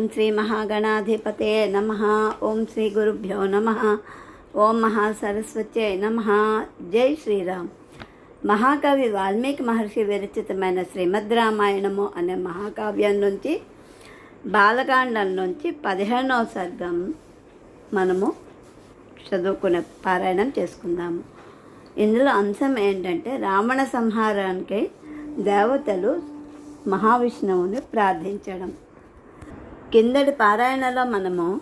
ఓం శ్రీ మహాగణాధిపతే నమ. ఓం శ్రీ గురుభ్యో నమ. ఓం మహాసరస్వత్యే నమ. జై శ్రీరామ్. మహాకవి వాల్మీకి మహర్షి విరచితమైన శ్రీమద్ రామాయణము అనే మహాకావ్యం నుంచి బాలకాండం నుంచి పదిహేనవ సర్గం మనము చదువుకునే పారాయణం చేసుకుందాము. ఇందులో అంశం ఏంటంటే రావణ సంహారానికి దేవతలు మహావిష్ణువుని ప్రార్థించడం. కిందటి పారాయణలో మనము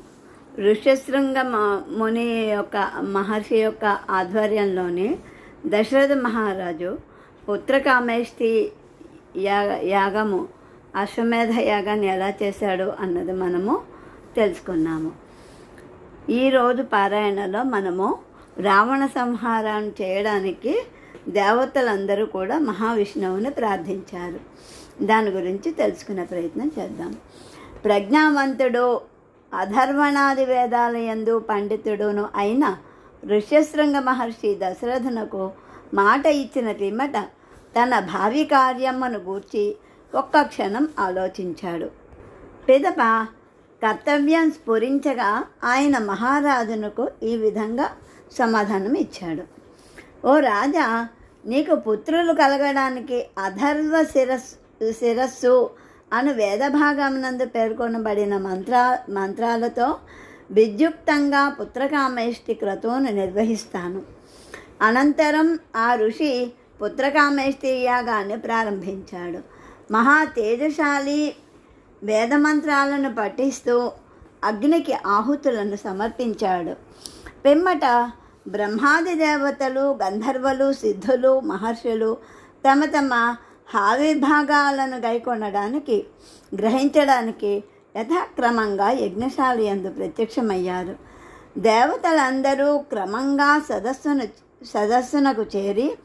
ఋష్యశృంగ మ- ముని యొక్క మహర్షి యొక్క ఆధ్వర్యంలోని దశరథ మహారాజు పుత్రకామేష్టి యాగ యాగము అశ్వమేధ యాగాన్ని ఎలా చేశాడు అన్నది మనము తెలుసుకున్నాము. ఈరోజు పారాయణలో మనము రావణ సంహారం చేయడానికి దేవతలందరూ కూడా మహావిష్ణువుని ప్రార్థించారు. దాని గురించి తెలుసుకునే ప్రయత్నం చేద్దాం. ప్రజ్ఞావంతుడు అధర్వణాది వేదాలయందు పండితుడును అయిన ఋష్యశృంగ మహర్షి దశరథునకు మాట ఇచ్చిన పిమ్మట తన భావి కార్యమ్మను గూర్చి ఒక్క క్షణం ఆలోచించాడు. పిదప కర్తవ్యం స్ఫురించగా ఆయన మహారాజునకు ఈ విధంగా సమాధానం ఇచ్చాడు. ఓ రాజా నీకు పుత్రులు కలగడానికి అధర్వ శిరస్సు శిరస్సు అను వేదభాగమునందు పేర్కొనబడిన మంత్ర మంత్రాలతో విద్యుక్తంగా పుత్రకామేష్టి క్రతువును నిర్వహిస్తాను. అనంతరం ఆ ఋషి పుత్రకామేష్టి యాగాన్ని ప్రారంభించాడు. మహా తేజశాలి వేదమంత్రాలను పఠిస్తూ అగ్నికి ఆహుతులను సమర్పించాడు. పిమ్మట బ్రహ్మాది దేవతలు గంధర్వులు సిద్ధులు మహర్షులు తమ తమ ఆవిర్భాగాలను గైకొనడానికి గ్రహించడానికి యథాక్రమంగా యజ్ఞశాల యందు ప్రత్యక్షమయ్యారు. దేవతలందరూ క్రమంగా సదస్సును సదస్సునకు చేరి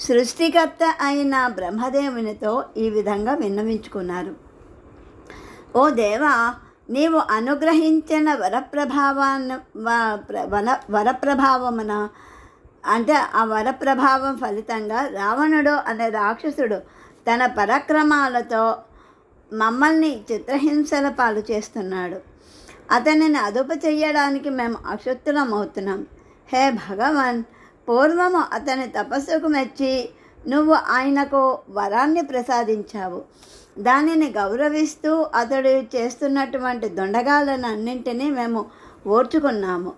సృష్టికర్త అయిన బ్రహ్మదేవునితో ఈ విధంగా విన్నవించుకున్నారు. ఓ దేవా నీవు అనుగ్రహించిన వరప్రభావాన్ని వన వరప్రభావమున అంటే ఆ వరప్రభావం ఫలితంగా రావణుడు అనే రాక్షసుడు తన పరాక్రమాలతో మమ్మల్ని చిత్రహింసల పాలు చేస్తున్నాడు. అతనిని అదుపు చేయడానికి మేము అశక్తులం అవుతున్నాం హే భగవాన్ పూర్వము అతని తపస్సుకు మెచ్చి నువ్వు ఆయనకు వరాన్ని ప్రసాదించావు. దానిని గౌరవిస్తూ అతడు చేస్తున్నటువంటి దొండగాలను అన్నింటినీ మేము ఓర్చుకున్నాము.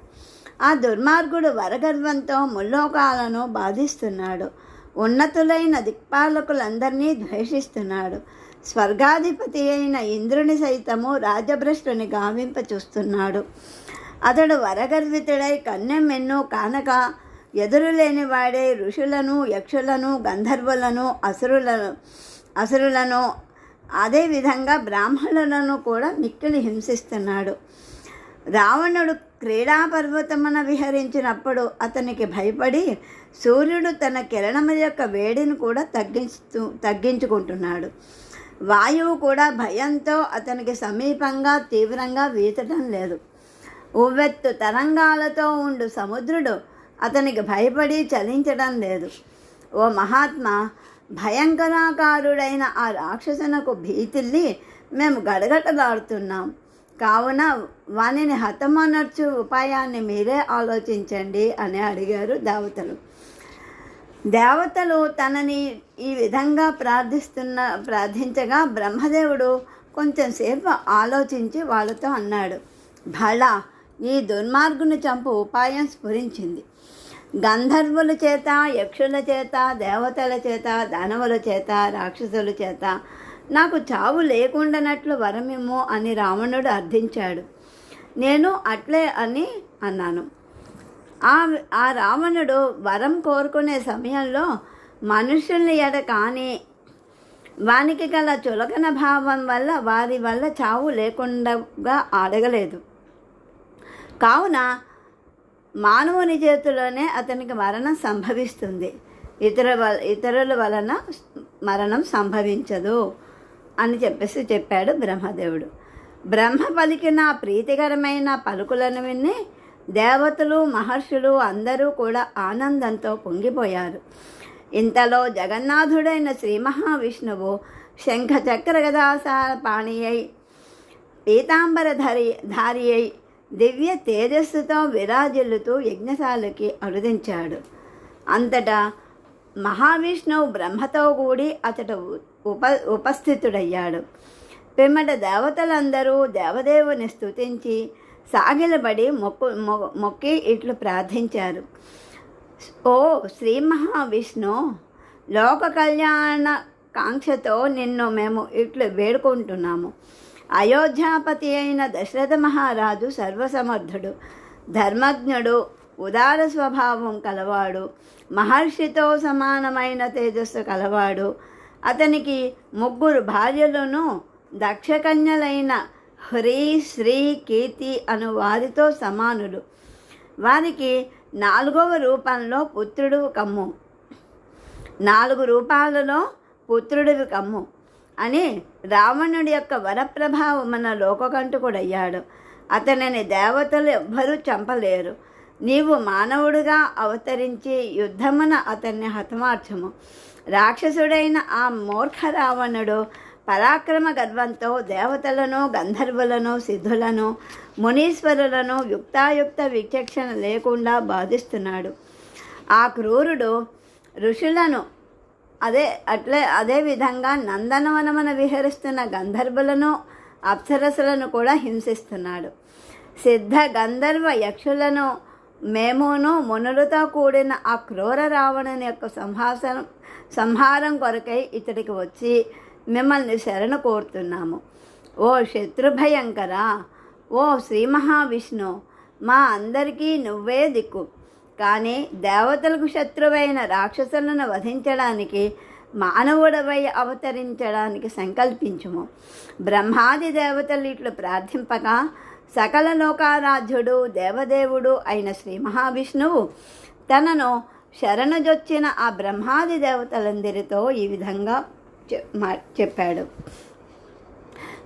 ఆ దుర్మార్గుడు వరగర్వంతో ముల్లోకాలను బాధిస్తున్నాడు. ఉన్నతులైన దిక్పాలకులందరినీ ద్వేషిస్తున్నాడు. స్వర్గాధిపతి అయిన ఇంద్రుని సైతము రాజభ్రష్టుని గావింప చూస్తున్నాడు. అతడు వరగర్వితుడై కన్నెమ్మెన్ను కానక ఎదురులేని వాడే ఋషులను యక్షులను గంధర్వులను అసురులను అసురులను అదేవిధంగా బ్రాహ్మణులను కూడా మిక్కిలి హింసిస్తున్నాడు. రావణుడు క్రీడా పర్వతమున విహరించినప్పుడు అతనికి భయపడి సూర్యుడు తన కిరణముల యొక్క వేడిని కూడా తగ్గించు తగ్గించుకుంటున్నాడు. వాయువు కూడా భయంతో అతనికి సమీపంగా తీవ్రంగా వీచడం లేదు. ఉవ్వెత్తు తరంగాలతో ఉండు సముద్రుడు అతనికి భయపడి చలించడం లేదు. ఓ మహాత్మా భయంకరాకారుడైన ఆ రాక్షసునకు భీతిల్లి మేము గడగడలాడుతున్నాం. కావున వానిని హతమనర్చు ఉపాయాన్ని మీరే ఆలోచించండి అని అడిగారు దేవతలు. దేవతలు తనని ఈ విధంగా ప్రార్థిస్తున్న ప్రార్థించగా బ్రహ్మదేవుడు కొంచెంసేపు ఆలోచించి వాళ్ళతో అన్నాడు భళ ఈ దుర్మార్గుని చంపు ఉపాయం స్ఫురించింది. గంధర్వుల చేత యక్షుల చేత దేవతల చేత దానవుల చేత రాక్షసుల చేత నాకు చావు లేకుండానట్లు వరమేమో అని రావణుడు అర్థించాడు. నేను అట్లే అని అన్నాను. ఆ ఆ రావణుడు వరం కోరుకునే సమయంలో మనుషుల్ని ఎడ కానీ వానికి గల చులకన భావం వల్ల వారి వల్ల చావు లేకుండా అడగలేదు కావున మానవుని చేతిలోనే అతనికి మరణం సంభవిస్తుంది. ఇతర వల ఇతరుల వలన మరణం సంభవించదు. అని చెప్పేసి చెప్పాడు బ్రహ్మదేవుడు. బ్రహ్మ పలికిన ప్రీతికరమైన పలుకులను విని దేవతలు మహర్షులు అందరూ కూడా ఆనందంతో పొంగిపోయారు. ఇంతలో జగన్నాథుడైన శ్రీ మహావిష్ణువు శంఖ చక్ర గదాసార అయి పీతాంబరధరి ధారి అయి దివ్య తేజస్సుతో విరాజిల్లుతూ యజ్ఞశాలకి అరుదించాడు అంతటా మహావిష్ణువు బ్రహ్మతో కూడి అతడు ఉప ఉపస్థితుడయ్యాడు. పిమ్మట దేవతలందరూ దేవదేవుని స్థుతించి సాగిలబడి మొక్కు మొ- మొక్కి ఇట్లు ప్రార్థించారు. ఓ శ్రీ మహావిష్ణు లోక కళ్యాణ కాంక్షతో నిన్ను మేము ఇట్లు వేడుకుంటున్నాము. అయోధ్యాపతి అయిన దశరథ మహారాజు సర్వసమర్థుడు ధర్మజ్ఞుడు ఉదార స్వభావం కలవాడు మహర్షితో సమానమైన తేజస్సు కలవాడు అతనికి ముగ్గురు భార్యలను దక్షకన్యలైన హ్రీ శ్రీ కీర్తి అను వారితో సమానులు. వారికి నాలుగవ రూపంలో పుత్రుడు కమ్ము. నాలుగు రూపాలలో పుత్రుడివి కమ్ము అని రావణుడి యొక్క వరప్రభావమున లోకకంటుకుడయ్యాడు. అతనిని దేవతలు ఎవ్వరూ చంపలేరు. నీవు మానవుడిగా అవతరించి యుద్ధమున అతన్ని హతమార్చము. రాక్షసుడైన ఆ మూర్ఖ రావణుడు పరాక్రమ గర్వంతో దేవతలను గంధర్వులను సిద్ధులను మునీశ్వరులను యుక్తాయుక్త విచక్షణ లేకుండా బాధిస్తున్నాడు. ఆ క్రూరుడు ఋషులను అదే అట్లే అదే విధంగా విహరిస్తున్న గంధర్వులను అప్సరసులను కూడా హింసిస్తున్నాడు. సిద్ధ గంధర్వ యక్షులను మేమును మునులతో కూడిన ఆ క్రూర రావణుని యొక్క సంహాసనం సంహారం కొరకై ఇతడికి వచ్చి మిమ్మల్ని శరణ కోరుతున్నాము. ఓ శత్రుభయంకర ఓ శ్రీ మహావిష్ణు మా అందరికీ నువ్వే దిక్కు. కానీ దేవతలకు శత్రువైన రాక్షసులను వధించడానికి మానవుడవై అవతరించడానికి సంకల్పించుము. బ్రహ్మాది దేవతలు ఇట్లు ప్రార్థింపగా సకల లోకారాధ్యుడు దేవదేవుడు అయిన శ్రీ మహావిష్ణువు తనను శరణుజొచ్చిన ఆ బ్రహ్మాది దేవతలందరితో ఈ విధంగా మా- చెప్పాడు.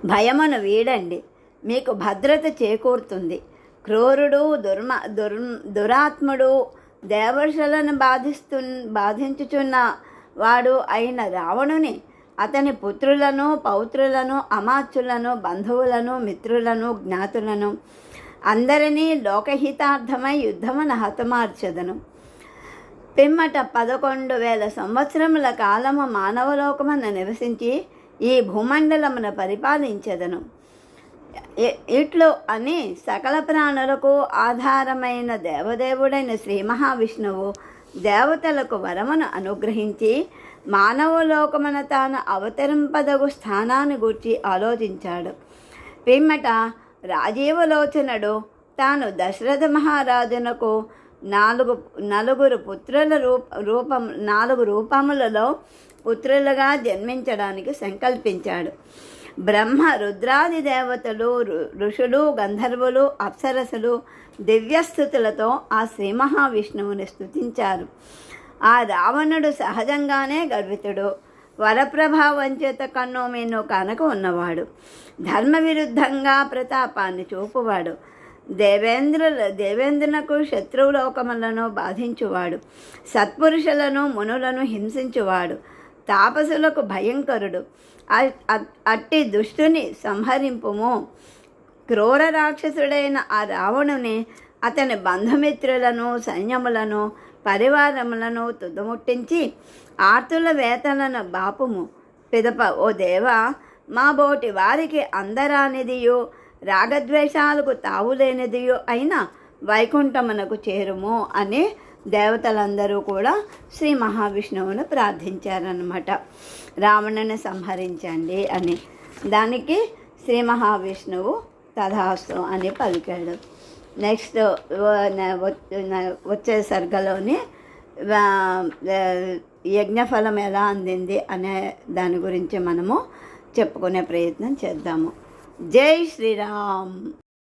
భయమును వీడండి. మీకు భద్రత చేకూరుతుంది. క్రూరుడు దుర్మ దుర్ దురాత్ముడు దేవర్షలను బాధిస్తు బాధించుచున్న వాడు అయిన రావణుని అతని పుత్రులను పౌత్రులను అమాత్యులను బంధువులను మిత్రులను జ్ఞాతులను. అందరినీ లోకహితార్థమై యుద్ధమున హతమార్చదను. పిమ్మట పదకొండు వేల సంవత్సరముల కాలము మానవలోకమున నివసించి ఈ భూమండలమును పరిపాలించెదను. ఇట్లు అని సకల ప్రాణులకు ఆధారమైన దేవదేవుడైన శ్రీ మహావిష్ణువు దేవతలకు వరమును అనుగ్రహించి మానవలోకమున తాను అవతరింపదగు స్థానాన్ని గూర్చి ఆలోచించాడు. పిమ్మట రాజీవలోచనుడు తాను దశరథ మహారాజునకు నాలుగు నలుగురు పుత్రుల రూప రూపం నాలుగు రూపములలో పుత్రులుగా జన్మించడానికి సంకల్పించాడు. బ్రహ్మ రుద్రాది దేవతలు ఋషులు గంధర్వులు అప్సరసులు దివ్యస్థుతులతో ఆ శ్రీ మహావిష్ణువుని స్తుతించారు. ఆ రావణుడు సహజంగానే గర్వితుడు. వరప్రభావం చేత కన్ను మీను కనుక ఉన్నవాడు. ధర్మ విరుద్ధంగా ప్రతాపాన్ని చూపువాడు. దేవేంద్రుల దేవేంద్రునకు శత్రువులోకములను బాధించువాడు. సత్పురుషులను మునులను హింసించువాడు. తాపసులకు భయంకరుడు. అట్టి దుష్టుని సంహరింపుము. క్రూర రాక్షసుడైన ఆ రావణుని అతని బంధుమిత్రులను సైన్యములను పరివారములను తుదముట్టించి ఆర్తుల వేతలను బాపుము. పిదప ఓ దేవా మా బోటి వారికి అందరానిదియు రాగద్వేషాలకు తావులేనిదియు అయినా వైకుంఠమునకు చేరుము అని దేవతలందరూ కూడా శ్రీ మహావిష్ణువును ప్రార్థించారనమాట రావణుని సంహరించండి అని. దానికి శ్రీ మహావిష్ణువు తథాస్తు అని పలికాడు. నెక్స్ట్ వచ్చే సర్గలోని యజ్ఞఫలం ఎలా అందింది అనే దాని గురించి మనము చెప్పుకునే ప్రయత్నం చేద్దాము. జై శ్రీరామ్!